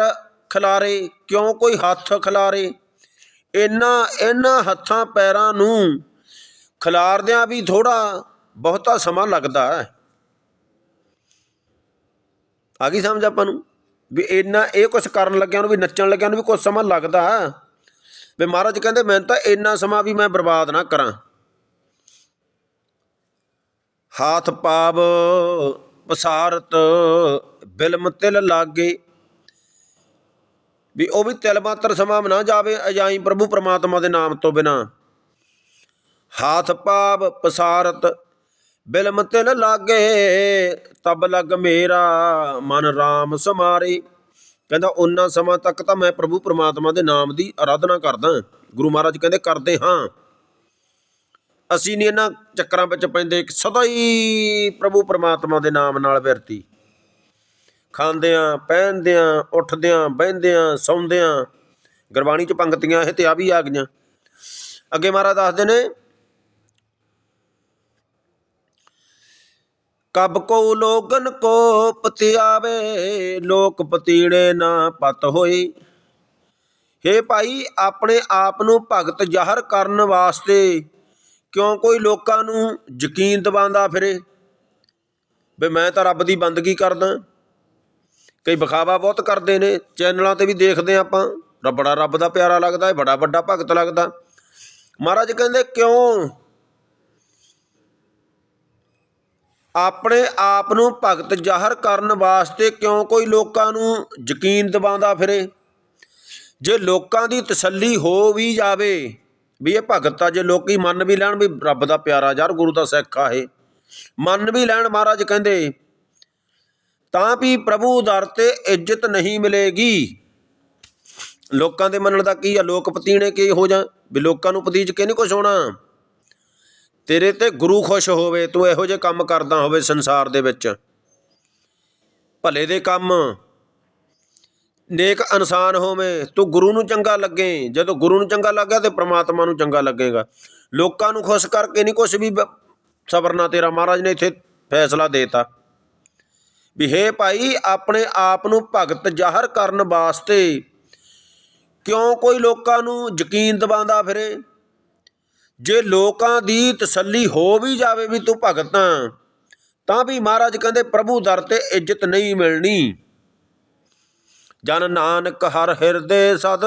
ਖਿਲਾਰੇ? ਕਿਉਂ ਕੋਈ ਹੱਥ ਖਿਲਾਰੇ? ਇਹਨਾਂ ਇਹਨਾਂ ਹੱਥਾਂ ਪੈਰਾਂ ਨੂੰ ਖਿਲਾਰਦਿਆਂ ਵੀ ਥੋੜਾ ਬਹੁਤਾ ਸਮਾਂ ਲੱਗਦਾ ਹੈ। ਆ ਗਈ ਸਮਝ ਆਪਾਂ ਨੂੰ? ਵੀ ਇੰਨਾ ਇਹ ਕੁਛ ਕਰਨ ਲੱਗਿਆ ਨੂੰ, ਵੀ ਨੱਚਣ ਲੱਗਿਆਂ ਨੂੰ ਵੀ ਕੁਝ ਸਮਾਂ ਲੱਗਦਾ ਵੀ ਮਹਾਰਾਜ ਕਹਿੰਦੇ ਮੈਂ ਤਾਂ ਇੰਨਾ ਸਮਾਂ ਵੀ ਮੈਂ ਬਰਬਾਦ ਨਾ ਕਰਾਂ। ਹਾਥ ਪਾਵ, ਪਸਾਰਤ, ਬਿਲਮ ਤਿਲ ਲਾਗੇ। ਵੀ ਉਹ ਵੀ ਤਿਲ ਮਾਤਰ ਸਮਾਂ ਨਾ ਜਾਵੇ, ਅਜਾਈ ਪ੍ਰਭੂ ਪਰਮਾਤਮਾ ਦੇ ਨਾਮ ਤੋਂ ਬਿਨਾ। ਹਾਥ ਪਾਵ, ਪਸਾਰਤ, ਬਿਲਮ ਤਿਲ ਲਾਗੇ, ਤਬ ਲਗ ਮੇਰਾ ਮਨ RAM ਸਮਾਰੇ। ਕਹਿੰਦਾ ਉਹਨਾਂ ਸਮਾਂ ਤੱਕ ਤਾਂ ਮੈਂ ਪ੍ਰਭੂ ਪਰਮਾਤਮਾ ਦੇ ਨਾਮ ਦੀ ਆਰਾਧਨਾ ਕਰਦਾ ਗੁਰੂ ਮਹਾਰਾਜ ਕਹਿੰਦੇ, ਕਰਦੇ ਹਾਂ। ਅਸੀਂ ਨਹੀਂ ਇਹਨਾਂ ਚੱਕਰਾਂ ਵਿੱਚ ਪੈਂਦੇ ਸਦਾ ਹੀ ਪ੍ਰਭੂ ਪ੍ਰਮਾਤਮਾ ਦੇ ਨਾਮ ਨਾਲ ਵਿਰਤੀ। ਖਾਂਦਿਆਂ, ਪਹਿਨਦਿਆਂ, ਉੱਠਦਿਆਂ, ਬਹਿੰਦਿਆਂ, ਸੌਂਦਿਆਂ, ਗੁਰਬਾਣੀ ਚ ਪੰਕਤੀਆਂ ਇਹ ਤੇ ਆ ਵੀ ਆ ਗਈਆਂ। ਅੱਗੇ ਮਹਾਰਾਜ ਦੱਸਦੇ ਨੇ ਕਬ ਕੋ ਲੋਗਨ ਕੋ ਪਤਿਆਵੇ, ਲੋਕ ਪਤੀੜੇ ਨਾ ਪਤ ਹੋਏ। ਹੇ ਭਾਈ, ਆਪਣੇ ਆਪ ਨੂੰ ਭਗਤ ਜ਼ਾਹਰ ਕਰਨ ਵਾਸਤੇ ਕਿਉਂ ਕੋਈ ਲੋਕਾਂ ਨੂੰ ਯਕੀਨ ਦਿਵਾਉਂਦਾ ਫਿਰੇ? ਵੀ ਮੈਂ ਤਾਂ ਰੱਬ ਦੀ ਬੰਦਗੀ ਕਰਦਾ। ਕਈ ਵਿਖਾਵਾ ਬਹੁਤ ਕਰਦੇ ਨੇ, ਚੈਨਲਾਂ ਤੇ ਵੀ ਦੇਖਦੇ ਹਾਂ ਆਪਾਂ। ਰੱਬੜਾ ਰੱਬ ਦਾ ਪਿਆਰਾ ਲੱਗਦਾ ਹੈ ਬੜਾ ਵੱਡਾ ਭਗਤ ਲੱਗਦਾ। ਮਹਾਰਾਜ ਕਹਿੰਦੇ, ਕਿਉਂ ਆਪਣੇ ਆਪ ਨੂੰ ਭਗਤ ਜ਼ਾਹਰ ਕਰਨ ਵਾਸਤੇ ਕਿਉਂ ਕੋਈ ਲੋਕਾਂ ਨੂੰ ਯਕੀਨ ਦਿਵਾਉਂਦਾ ਫਿਰੇ? ਜੇ ਲੋਕਾਂ ਦੀ ਤਸੱਲੀ ਹੋ ਵੀ ਜਾਵੇ, ਵੀ ਇਹ ਭਗਤ ਆ, ਜੇ ਲੋਕੀ ਮੰਨ ਵੀ ਲੈਣ ਵੀ ਰੱਬ ਦਾ ਪਿਆਰਾ ਯਾਰ, ਗੁਰੂ ਦਾ ਸਿੱਖ ਆ ਇਹ, ਮੰਨ ਵੀ ਲੈਣ ਮਹਾਰਾਜ ਕਹਿੰਦੇ, ਤਾਂ ਵੀ ਪ੍ਰਭੂ ਦਰ ਤੇ ਇੱਜ਼ਤ ਨਹੀਂ ਮਿਲੇਗੀ। ਲੋਕਾਂ ਦੇ ਮੰਨਣ ਦਾ ਕੀ ਆ? ਲੋਕ ਪਤੀਣੇ ਕੀ ਹੋ ਜਾ ਵੀ ਲੋਕਾਂ ਨੂੰ ਪਤੀਜ ਕੇ ਨਹੀਂ ਕੁਛ ਹੋਣਾ। ਤੇਰੇ ਤੇ ਗੁਰੂ ਖੁਸ਼ ਹੋਵੇ, ਤੂੰ ਇਹੋ ਜਿਹੇ ਕੰਮ ਕਰਦਾ ਹੋਵੇ ਸੰਸਾਰ ਦੇ ਵਿੱਚ। ਭਲੇ ਦੇ ਕੰਮ। ਨੇਕ ਇਨਸਾਨ ਹੋਵੇਂ, ਤੂੰ ਗੁਰੂ ਨੂੰ ਚੰਗਾ ਲੱਗੇ। ਜਦੋਂ ਗੁਰੂ ਨੂੰ ਚੰਗਾ ਲੱਗਿਆ ਤੇ ਪ੍ਰਮਾਤਮਾ ਨੂੰ ਚੰਗਾ ਲੱਗੇਗਾ। ਲੋਕਾਂ ਨੂੰ ਖੁਸ਼ ਕਰਕੇ ਨਹੀਂ ਕੁਛ ਵੀ ਬ- ਸਬਰਨਾ ਤੇਰਾ ਮਹਾਰਾਜ ਨੇ ਇੱਥੇ ਫੈਸਲਾ ਦੇਤਾ। ਵੀ ਹੇ ਭਾਈ, ਆਪਣੇ ਆਪ ਨੂੰ ਭਗਤ ਜ਼ਾਹਰ ਕਰਨ ਵਾਸਤੇ ਕਿਉਂ ਕੋਈ ਲੋਕਾਂ ਨੂੰ ਯਕੀਨ ਦਿਵਾਉਂਦਾ ਫਿਰੇ? ਜੇ ਲੋਕਾਂ ਦੀ ਤਸੱਲੀ ਹੋ ਵੀ ਜਾਵੇ ਵੀ ਤੂੰ ਭਗਤ ਆਂ, ਤਾਂ ਵੀ ਮਹਾਰਾਜ ਕਹਿੰਦੇ ਪ੍ਰਭੂ ਦਰ ਤੇ ਇੱਜ਼ਤ ਨਹੀਂ ਮਿਲਣੀ। ਜਨ ਨਾਨਕ ਹਰ ਹਿਰਦੇ ਸਦ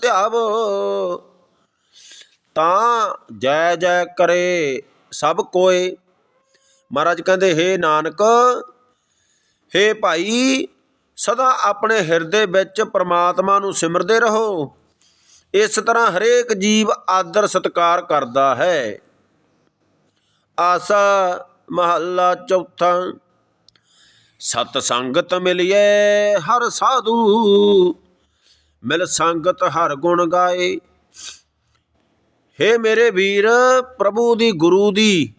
ਧਿਆਵੋ, ਤਾਂ ਜੈ ਜੈ ਕਰੇ ਸਭ ਕੋਏ। ਮਹਾਰਾਜ ਕਹਿੰਦੇ, ਹੇ ਨਾਨਕ, ਹੇ ਭਾਈ, ਸਦਾ ਆਪਣੇ ਹਿਰਦੇ ਵਿੱਚ ਪ੍ਰਮਾਤਮਾ ਨੂੰ ਸਿਮਰਦੇ ਰਹੋ। ਇਸ ਤਰ੍ਹਾਂ ਹਰੇਕ ਜੀਵ ਆਦਰ ਸਤਕਾਰ ਕਰਦਾ ਹੈ। ਆਸਾ ਮਹੱਲਾ ਚੌਥਾ, ਸਤ ਸੰਗਤ ਮਿਲਿਏ ਹਰ ਸਾਧੂ, ਮਿਲ ਸੰਗਤ ਹਰ ਗੁਣ ਗਾਏ। ਹੇ ਮੇਰੇ ਵੀਰ, ਪ੍ਰਭੂ ਦੀ ਗੁਰੂ ਦੀ,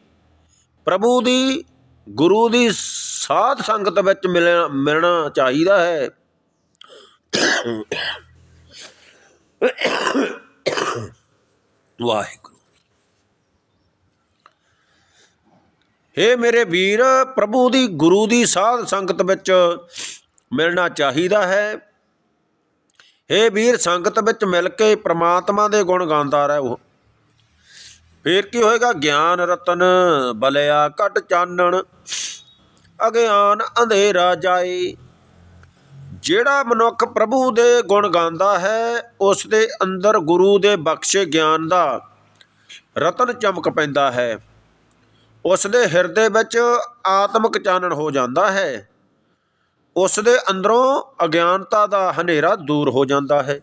ਪ੍ਰਭੂ ਦੀ ਗੁਰੂ ਦੀ ਸਾਧ ਸੰਗਤ ਵਿੱਚ ਮਿਲਣਾ ਮਿਲਣਾ ਚਾਹੀਦਾ ਹੈ। ਵਾਹਿਗੁਰੂ। ਹੇ ਮੇਰੇ ਵੀਰ, ਪ੍ਰਭੂ ਦੀ, ਗੁਰੂ ਦੀ ਸਾਧ ਸੰਗਤ ਵਿੱਚ ਮਿਲਣਾ ਚਾਹੀਦਾ ਹੈ। ਹੇ ਵੀਰ, ਸੰਗਤ ਵਿੱਚ ਮਿਲ ਕੇ ਪ੍ਰਮਾਤਮਾ ਦੇ ਗੁਣ ਗਾਉਂਦਾ ਰਹੋ। ਫੇਰ ਕੀ ਹੋਏਗਾ? ਗਿਆਨ, ਰਤਨ, ਬਲਿਆ, ਘਟ ਚਾਨਣ, ਅਗਿਆਨ, ਅੰਧੇਰਾ ਜਾਏ। ਜਿਹੜਾ ਮਨੁੱਖ ਪ੍ਰਭੂ ਦੇ ਗੁਣ ਗਾਉਂਦਾ ਹੈ, ਉਸ ਦੇ ਅੰਦਰ ਗੁਰੂ ਦੇ ਬਖਸ਼ੇ ਗਿਆਨ ਦਾ ਰਤਨ ਚਮਕ ਪੈਂਦਾ ਹੈ। ਉਸ ਦੇ ਹਿਰਦੇ ਵਿੱਚ ਆਤਮਿਕ ਚਾਨਣ ਹੋ ਜਾਂਦਾ ਹੈ। ਉਸ ਦੇ ਅੰਦਰੋਂ ਅਗਿਆਨਤਾ ਦਾ ਹਨੇਰਾ ਦੂਰ ਹੋ ਜਾਂਦਾ ਹੈ।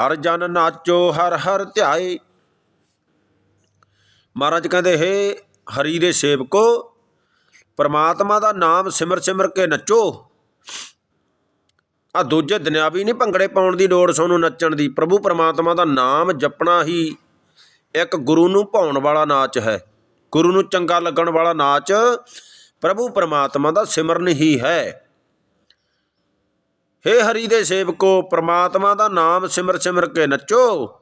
ਹਰ ਜਨ ਨਾਚੋ, ਹਰ ਹਰ ਧਿਆਏ। ਮਹਾਰਾਜ ਕਹਿੰਦੇ, ਹੈ ਹਰੀ ਦੇ ਸੇਵਕੋ, ਪਰਮਾਤਮਾ ਦਾ ਨਾਮ ਸਿਮਰ ਸਿਮਰ ਕੇ ਨੱਚੋ। ਆ ਦੂਜੇ ਦੁਨਿਆਵੀ ਨਹੀਂ ਭੰਗੜੇ ਪਾਉਣ ਦੀ ਲੋੜ ਸਾਨੂੰ ਨੱਚਣ ਦੀ। ਪ੍ਰਭੂ ਪਰਮਾਤਮਾ ਦਾ ਨਾਮ ਜਪਣਾ ਹੀ ਇੱਕ ਗੁਰੂ ਨੂੰ ਭਾਉਣ ਵਾਲਾ ਨਾਚ ਹੈ। ਗੁਰੂ ਨੂੰ ਚੰਗਾ ਲੱਗਣ ਵਾਲਾ ਨਾਚ ਪ੍ਰਭੂ ਪਰਮਾਤਮਾ ਦਾ ਸਿਮਰਨ ਹੀ ਹੈ। ਹੇ ਹਰੀ ਦੇ ਸੇਵਕੋ, ਪਰਮਾਤਮਾ ਦਾ ਨਾਮ ਸਿਮਰ ਸਿਮਰ ਕੇ ਨੱਚੋ।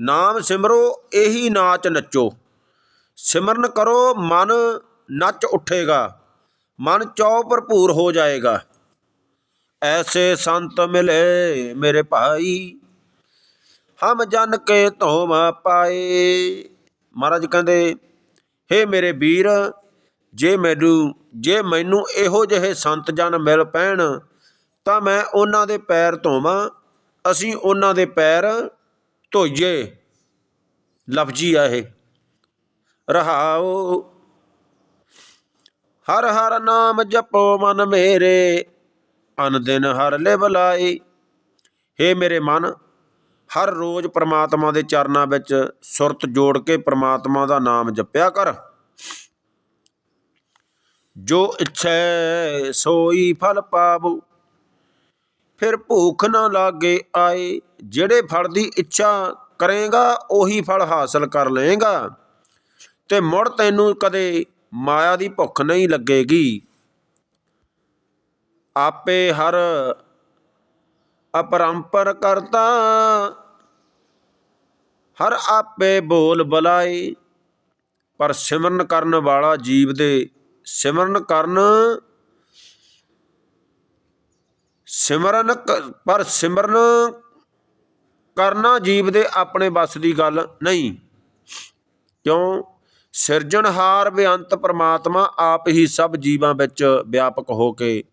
ਨਾਮ ਸਿਮਰੋ, ਇਹੀ ਨਾਚ ਨੱਚੋ। ਸਿਮਰਨ ਕਰੋ, ਮਨ ਨੱਚ ਉੱਠੇਗਾ। ਮਨ ਚੌ ਭਰਪੂਰ ਹੋ ਜਾਏਗਾ। ਐਸੇ ਸੰਤ ਮਿਲੇ ਮੇਰੇ ਭਾਈ, ਹਮ ਜਨ ਕੇ ਧੋਮ ਪਾਏ। ਮਹਾਰਾਜ ਕਹਿੰਦੇ, ਹੇ ਮੇਰੇ ਵੀਰ, ਜੇ ਮੈਨੂੰ ਜੇ ਮੈਨੂੰ ਇਹੋ ਜਿਹੇ ਸੰਤ ਜਨ ਮਿਲ ਪੈਣ, ਤਾਂ ਮੈਂ ਉਹਨਾਂ ਦੇ ਪੈਰ ਧੋਵਾਂ, ਅਸੀਂ ਉਹਨਾਂ ਦੇ ਪੈਰ ਧੋਈਏ। ਲਫ਼ਜੀ ਆ ਇਹ। ਰਹਾਓ, ਹਰ ਹਰ ਨਾਮ ਜਪੋ ਮਨ ਮੇਰੇ। ਅਨ ਦਿਨ ਹਰ ਲਿਵ ਲਾਈ। ਹੇ ਮੇਰੇ ਮਨ, ਹਰ ਰੋਜ਼ ਪ੍ਰਮਾਤਮਾ ਦੇ ਚਰਨਾਂ ਵਿੱਚ ਸੁਰਤ ਜੋੜ ਕੇ ਪ੍ਰਮਾਤਮਾ ਦਾ ਨਾਮ ਜਪਿਆ ਕਰ। ਜੋ ਇੱਛੈ ਸੋਈ ਫਲ ਪਾਵੋ, ਫਿਰ ਭੂਖ ਨਾ ਲਾਗੇ ਆਏ। ਜਿਹੜੇ ਫਲ ਦੀ ਇੱਛਾ ਕਰੇਗਾ, ਉਹੀ ਫਲ ਹਾਸਲ ਕਰ ਲਏਗਾ। ਤੇ ਮੁੜ ਤੈਨੂੰ ਕਦੇ ਮਾਇਆ ਦੀ ਭੁੱਖ ਨਹੀਂ ਲੱਗੇਗੀ। ਆਪੇ ਹਰ ਅਪਰੰਪਰ ਕਰਤਾ। ਹਰ ਆਪੇ ਬੋਲ ਬਲਾਈ। ਪਰ ਸਿਮਰਨ ਕਰਨ ਵਾਲਾ ਜੀਵ ਦੇ ਸਿਮਰਨ ਕਰਨ। ਸਿਮਰਨ ਪਰ ਸਿਮਰਨ ਕਰਨਾ ਜੀਵ ਦੇ ਆਪਣੇ ਵੱਸ ਦੀ ਗੱਲ ਨਹੀਂ। ਕਿਉਂ? ਸਿਰਜਣਹਾਰ ਬੇਅੰਤ ਪ੍ਰਮਾਤਮਾ ਆਪ ਹੀ ਸਭ ਜੀਵਾਂ ਵਿੱਚ ਵਿਆਪਕ ਹੋ ਕੇ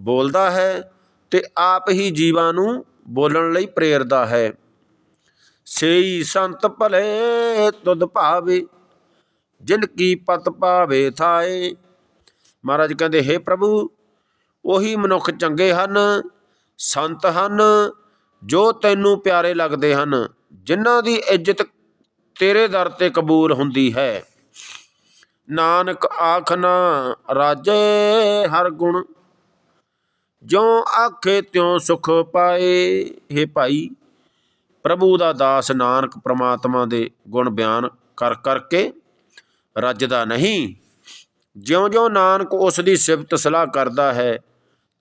ਬੋਲਦਾ ਹੈ ਤੇ ਆਪ ਹੀ ਜੀਵਾਂ ਨੂੰ ਬੋਲਣ ਲਈ ਪ੍ਰੇਰਦਾ ਹੈ। ਸੇਈ ਸੰਤ ਭਲੇ ਤੁਧ ਭਾਵੇ, ਜਿਨ ਕੀ ਪਤ ਪਾਵੇ ਥਾਏ। ਮਹਾਰਾਜ ਕਹਿੰਦੇ हे ਪ੍ਰਭੂ, ਉਹੀ ਮਨੁੱਖ ਚੰਗੇ ਹਨ, ਸੰਤ ਹਨ, ਜੋ ਤੈਨੂੰ ਪਿਆਰੇ ਲੱਗਦੇ ਹਨ, ਜਿਨ੍ਹਾਂ ਦੀ ਇੱਜ਼ਤ ਤੇਰੇ ਦਰ ਤੇ ਕਬੂਲ ਹੁੰਦੀ ਹੈ। ਨਾਨਕ ਆਖਨਾ ਰਾਜੇ ਹਰ ਗੁਣ ਜੋ ਆਖੇ ਤਿਉ ਸੁਖ ਪਾਏ। हे ਭਾਈ, ਪ੍ਰਭੂ ਦਾ ਦਾਸ ਨਾਨਕ ਪ੍ਰਮਾਤਮਾ ਦੇ ਗੁਣ ਬਿਆਨ ਕਰ ਕਰਕੇ ਰੱਜਦਾ ਨਹੀਂ। ਜਿਉਂ-ਜਿਉਂ ਨਾਨਕ ਉਸ ਦੀ ਸਿਫਤ ਸਲਾਹ ਕਰਦਾ ਹੈ,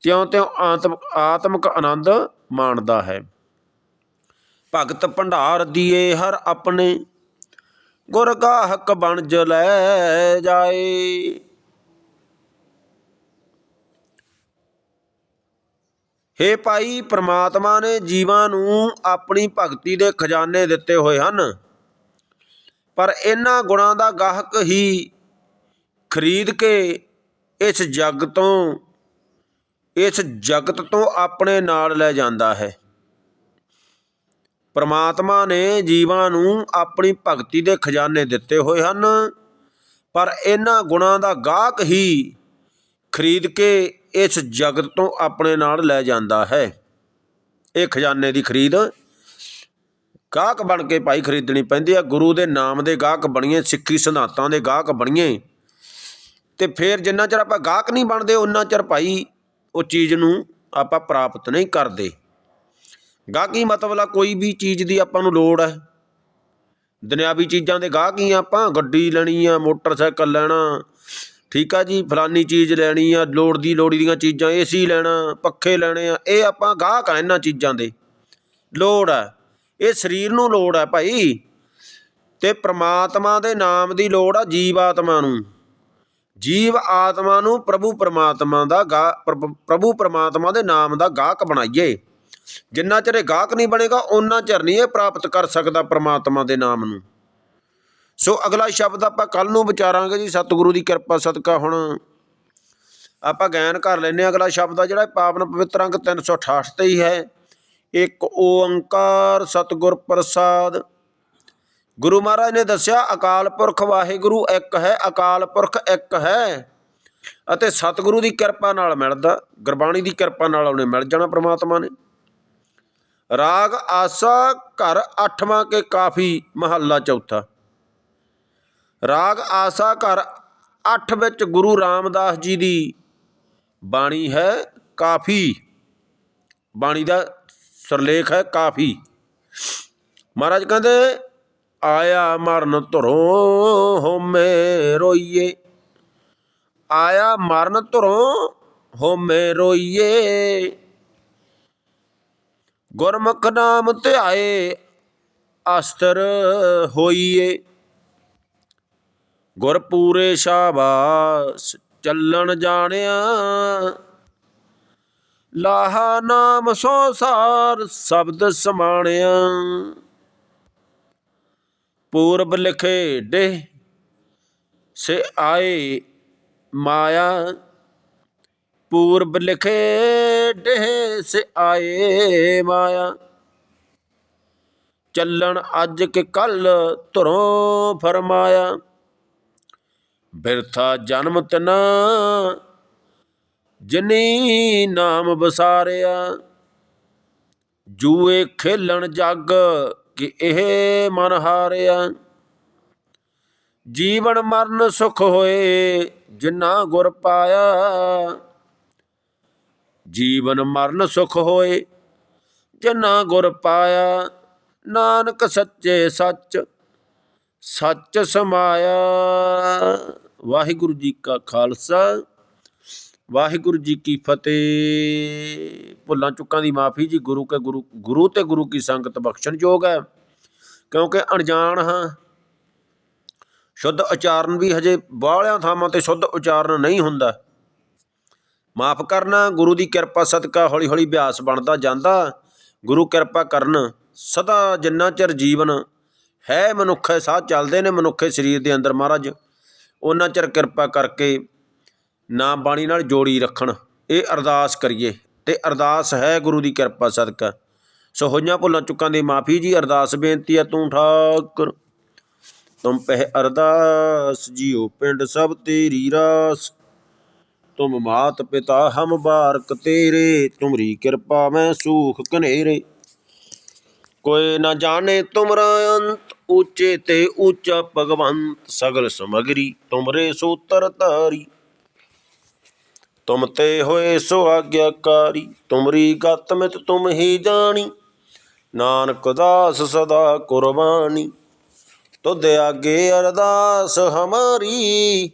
ਤਿਉਂ-ਤਿਉਂ ਆਤਮ ਆਤਮਿਕ ਆਨੰਦ ਮਾਣਦਾ ਹੈ। ਭਗਤ ਭੰਡਾਰ ਦੀਏ ਹਰ ਆਪਣੇ, ਗੁਰ ਬਣ ਜ ਲੈ ਜਾਏ। ਹੇ ਭਾਈ, ਪ੍ਰਮਾਤਮਾ ਨੇ ਜੀਵਾਂ ਨੂੰ ਆਪਣੀ ਭਗਤੀ ਦੇ ਖਜ਼ਾਨੇ ਦਿੱਤੇ ਹੋਏ ਹਨ। ਪਰ ਇਹਨਾਂ ਗੁਣਾਂ ਦਾ ਗਾਹਕ ਹੀ ਖਰੀਦ ਕੇ ਇਸ ਜੱਗ ਤੋਂ, ਇਸ ਜਗਤ ਤੋਂ ਆਪਣੇ ਨਾਲ ਲੈ ਜਾਂਦਾ ਹੈ। ਪਰਮਾਤਮਾ ਨੇ ਜੀਵਾਂ ਨੂੰ ਆਪਣੀ ਭਗਤੀ ਦੇ ਖਜ਼ਾਨੇ ਦਿੱਤੇ ਹੋਏ ਹਨ, ਪਰ ਇਹਨਾਂ ਗੁਣਾਂ ਦਾ ਗਾਹਕ ਹੀ ਖਰੀਦ ਕੇ ਇਸ ਜਗਤ ਤੋਂ ਆਪਣੇ ਨਾਲ ਲੈ ਜਾਂਦਾ ਹੈ। ਇਹ ਖਜ਼ਾਨੇ ਦੀ ਖਰੀਦ ਗਾਹਕ ਬਣ ਕੇ ਭਾਈ ਖਰੀਦਣੀ ਪੈਂਦੀ ਆ। ਗੁਰੂ ਦੇ ਨਾਮ ਦੇ ਗਾਹਕ ਬਣੀਏ, ਸਿੱਖੀ ਸਿਧਾਂਤਾਂ ਦੇ ਗਾਹਕ ਬਣੀਏ। ਤੇ ਫਿਰ ਜਿੰਨਾ ਚਿਰ ਆਪਾਂ ਗਾਹਕ ਨਹੀਂ ਬਣਦੇ ਉਹਨਾਂ ਚਿਰ ਭਾਈ ਉਹ ਚੀਜ਼ ਨੂੰ ਆਪਾਂ ਪ੍ਰਾਪਤ ਨਹੀਂ ਕਰਦੇ। ਗਾਹਕੀ ਮਤਲਬ ਕੋਈ ਵੀ ਚੀਜ਼ ਦੀ ਆਪਾਂ ਨੂੰ ਲੋੜ ਹੈ ਦੁਨਿਆਵੀ ਚੀਜ਼ਾਂ ਦੇ ਗਾਹਕ ਹੀ ਆਪਾਂ। ਗੱਡੀ ਲੈਣੀ ਆ, ਮੋਟਰਸਾਈਕਲ ਲੈਣਾ ਠੀਕ ਆ ਜੀ, ਫਲਾਨੀ ਚੀਜ਼ ਲੈਣੀ ਆ, ਲੋੜ ਦੀ ਲੋੜੀ ਦੀਆਂ ਚੀਜ਼ਾਂ, ਏਸੀ ਲੈਣਾ, ਪੱਖੇ ਲੈਣੇ ਆ, ਇਹ ਆਪਾਂ ਗਾਹਕ ਆ ਇਹਨਾਂ ਚੀਜ਼ਾਂ ਦੇ। ਲੋੜ ਆ। ਇਹ ਸਰੀਰ ਨੂੰ ਲੋੜ ਆ ਭਾਈ। ਤੇ ਪ੍ਰਮਾਤਮਾ ਦੇ ਨਾਮ ਦੀ ਲੋੜ ਆ ਜੀਵ ਆਤਮਾ ਨੂੰ। ਜੀਵ ਆਤਮਾ ਨੂੰ ਪ੍ਰਭੂ ਪਰਮਾਤਮਾ ਦਾ ਗਾ, ਪ੍ਰਭ- ਪ੍ਰਭੂ ਪਰਮਾਤਮਾ ਦੇ ਨਾਮ ਦਾ ਗਾਹਕ ਬਣਾਈਏ। ਜਿੰਨਾ ਚਿਰ ਇਹ ਗਾਹਕ ਨਹੀਂ ਬਣੇਗਾ ਉਹਨਾਂ ਚਿਰ ਨਹੀਂ ਇਹ ਪ੍ਰਾਪਤ ਕਰ ਸਕਦਾ ਪਰਮਾਤਮਾ ਦੇ ਨਾਮ ਨੂੰ। ਸੋ ਅਗਲਾ ਸ਼ਬਦ ਆਪਾਂ ਕੱਲ ਨੂੰ ਵਿਚਾਰਾਂਗੇ ਜੀ, ਸਤਿਗੁਰੂ ਦੀ ਕਿਰਪਾ ਸਦਕਾ ਹੁਣ। ਆਪਾਂ ਗਿਆਨ ਕਰ ਲੈਨੇ ਅਗਲਾ ਸ਼ਬਦ ਆ, ਜਿਹੜਾ ਪਾਵਨ ਪਵਿੱਤਰ ਅੰਕ 368 ਤੇ ਹੀ ਹੈ। ਇੱਕ ਓੰਕਾਰ ਸਤਿਗੁਰ ਪ੍ਰਸਾਦ। ਗੁਰੂ ਮਹਾਰਾਜ ਨੇ ਦੱਸਿਆ, ਅਕਾਲ ਪੁਰਖ ਵਾਹਿਗੁਰੂ ਇੱਕ ਹੈ, ਅਕਾਲ ਪੁਰਖ ਇੱਕ ਹੈ। ਅਤੇ ਸਤਿਗੁਰੂ ਦੀ ਕਿਰਪਾ ਨਾਲ ਮਿਲਦਾ, ਗੁਰਬਾਣੀ ਦੀ ਕਿਰਪਾ ਨਾਲ ਉਹਨੇ ਮਿਲ ਜਾਣਾ ਪ੍ਰਮਾਤਮਾ ਨੇ। ਰਾਗ ਆਸਾ ਘਰ ਅੱਠਵਾਂ ਕੇ ਕਾਫੀ ਮਹੱਲਾ ਚੌਥਾ। ਰਾਗ ਆਸਾ ਘਰ 8 ਵਿੱਚ ਗੁਰੂ ਰਾਮਦਾਸ ਜੀ ਦੀ ਬਾਣੀ ਹੈ ਕਾਫੀ। ਬਾਣੀ ਦਾ ਸਰਲੇਖ ਹੈ ਕਾਫੀ। ਮਹਾਰਾਜ ਕਹਿੰਦੇ, ਆਇਆ ਮਰਨ ਧਰੋਂ ਹੋਮੇ ਰੋਈਏ। ਆਇਆ ਮਰਨ ਧਰੋਂ ਹੋਮੇ ਰੋਈਏ। ਗੁਰਮੁਖ ਨਾਮ ਧਿਆਏ ਅਸਤਰ ਹੋਈਏ। ਗੁਰ ਪੂਰੇ ਸ਼ਾਬਾਸ, ਚੱਲਣ ਜਾਣਿਆ। ਲਾਹਾ ਨਾਮ ਸੋ ਸਾਰ, ਸ਼ਬਦ ਸਮਾਣਿਆ। ਪੂਰਬ ਲਿਖੇ ਡੇ, ਸੇ ਆਏ ਮਾਇਆ। ਪੂਰਬ ਲਿਖੇ ਡੇ, ਸੇ ਆਏ ਮਾਇਆ। ਚੱਲਣ ਅੱਜ ਕੇ ਕੱਲ ਧਰੋਂ ਫਰਮਾਇਆ। ਬਿਰਥਾ ਜਨਮ ਤਨਾ, ਜਿਨੀ ਨਾਮ ਬਸਾਰਿਆ ਜੂਏ ਖੇਲਣ ਜੱਗ ਕਿ ਇਹ ਮਨ ਹਾਰਿਆ। ਜੀਵਨ ਮਰਨ ਸੁਖ ਹੋਏ ਜਿਨਾ ਗੁਰ ਪਾਇਆ। ਜੀਵਨ ਮਰਨ ਸੁਖ ਹੋਏ ਜਿਨਾ ਗੁਰ ਪਾਇਆ। ਨਾਨਕ ਸੱਚੇ ਸੱਚ ਸੱਚ ਸਮਾਇਆ। ਵਾਹਿਗੁਰੂ ਜੀ ਕਾ ਖਾਲਸਾ, ਵਾਹਿਗੁਰੂ ਜੀ ਕੀ ਫਤਿਹ। ਭੁੱਲਾਂ ਚੁੱਕਾਂ ਦੀ ਮਾਫੀ ਜੀ, ਗੁਰੂ ਕੇ ਗੁਰੂ ਗੁਰੂ ਤੇ ਗੁਰੂ ਕੀ ਸੰਗਤ ਬਖਸ਼ਣਯੋਗ ਹੈ। ਕਿਉਂਕਿ ਅਣਜਾਣ ਹਾਂ। ਸ਼ੁੱਧ ਉਚਾਰਨ ਵੀ ਹਜੇ ਬਾਹਲਿਆਂ ਥਾਵਾਂ ਤੇ ਸ਼ੁੱਧ ਉਚਾਰਨ ਨਹੀਂ ਹੁੰਦਾ। ਮਾਫ ਕਰਨਾ, ਗੁਰੂ ਦੀ ਕਿਰਪਾ ਸਦਕਾ ਹੌਲੀ ਹੌਲੀ ਅਭਿਆਸ ਬਣਦਾ ਜਾਂਦਾ। ਗੁਰੂ ਕਿਰਪਾ ਕਰਨ, ਸਦਾ ਜਿੰਨਾ ਚਿਰ ਜੀਵਨ ਹੈ ਮਨੁੱਖੇ ਸਾਹ ਚੱਲਦੇ ਨੇ ਮਨੁੱਖੇ ਸਰੀਰ ਦੇ ਅੰਦਰ ਮਹਾਰਾਜ। ਉਹਨਾਂ ਚਿਰ ਕਿਰਪਾ ਕਰਕੇ ਨਾਮ ਬਾਣੀ ਨਾਲ ਜੋੜੀ ਰੱਖਣ। ਇਹ ਅਰਦਾਸ ਕਰੀਏ। ਤੇ ਅਰਦਾਸ ਹੈ ਗੁਰੂ ਦੀ ਕਿਰਪਾ ਸਦਕਾ। ਸੋ ਹੋਈਆਂ ਭੁੱਲਾਂ ਚੁੱਕਾਂ ਦੀ ਮਾਫੀ ਜੀ। ਅਰਦਾਸ ਬੇਨਤੀ ਹੈ ਤੂੰ ਠਾਕੁਰ। ਤੁਮ ਪਹਿ ਅਰਦਾਸ ਜੀਓ ਪਿੰਡ ਸਭ ਤੇਰੀ ਰਾਸ। ਤੁਮ ਮਾਤ ਪਿਤਾ ਹਮ ਬਾਰਕ ਤੇਰੇ। ਤੁਮਰੀ ਕਿਰਪਾ ਮੈਂ ਸੂਖ ਕਨੇਰੇ ਕੋਈ ਨਾ ਜਾਣੇ ਤੁਮਰਾ ਅੰਤ ਉੱਚੇ ਤੇ ਉੱਚਾ ਭਗਵੰਤ, ਸਗਲ ਸਮਗਰੀ, ਤੁਮਰੇ ਸੂਤਰ ਧਾਰੀ। ਤੁਮ ਤੇ ਹੋਏ ਸੋ ਆਗਿਆਕਾਰੀ ਤੁਮਰੀ ਗਤ ਮਿਤ ਤੁਮ ਹੀ ਜਾਣੀ। ਨਾਨਕ ਦਾਸ ਸਦਾ ਕੁਰਬਾਨੀ, ਤੁਧ ਆਗੇ ਅਰਦਾਸ ਹਮਾਰੀ।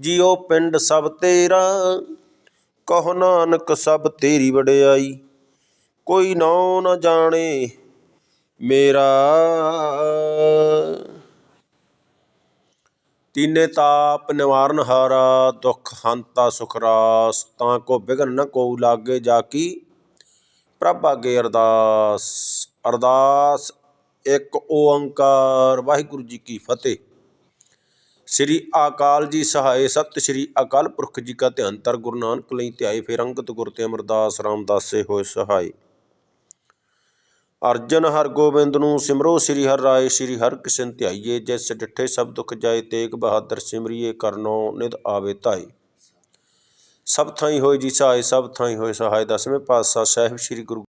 ਜਿਉ ਪਿੰਡ ਸਭ ਤੇਰਾ, ਕਹੋ ਨਾਨਕ ਸਭ ਤੇਰੀ ਵਡਿਆਈ। ਕੋਈ ਨਾਉ ਨਾ ਜਾਣੇ ਮੇਰਾ ਤੀਨੇ ਤਾਪ ਨਿਵਾਰਨ ਹਾਰਾ, ਦੁਖ ਹੰਤਾ ਸੁਖ ਰਾਸ, ਤਾਂ ਕੋ ਬਿਗਨ ਨ ਕੋ ਲਾਗੇ ਜਾ ਕੀ ਪ੍ਰਭ ਆਗੇ ਅਰਦਾਸ ਅਰਦਾਸ ਇੱਕ ਓੰਕਾਰ, ਵਾਹਿਗੁਰੂ ਜੀ ਕੀ ਫਤਿਹ। ਸ੍ਰੀ ਅਕਾਲ ਜੀ ਸਹਾਏ ਸਤਿ ਸ੍ਰੀ ਅਕਾਲ ਪੁਰਖ ਜੀ ਕਾ ਧਿਆਨ, ਤਰ ਗੁਰੂ ਨਾਨਕ ਲਈ ਧਿਆਏ ਫਿਰ ਅੰਗਤ ਗੁਰ ਤੇ ਅਮਰਦਾਸ ਰਾਮਦਾਸੇ ਹੋਏ ਸਹਾਈ ਅਰਜਨ ਹਰਗੋਬਿੰਦ ਨੂੰ ਸਿਮਰੋ, ਸ੍ਰੀ ਹਰਿ ਰਾਏ, ਸ੍ਰੀ ਹਰਿ ਕ੍ਰਿਸ਼ਨ ਧਿਆਈਏ, ਜਿਸ ਡਿਠੇ ਸਭ ਦੁਖ ਜਾਏ, ਤੇਗ ਬਹਾਦਰ ਸਿਮਰਿਏ, ਕਰਨੋ ਨਿਧ ਆਵੇ ਧਾਈ ਸਭ ਥਾਈ ਹੋਏ ਜੀ ਸਹਾਏ, ਸਭ ਥਾਈ ਹੋਏ ਸਹਾਏ, ਦਸਵੇਂ ਪਾਤਸ਼ਾਹ ਸਾਹਿਬ ਸ੍ਰੀ ਗੁਰੂ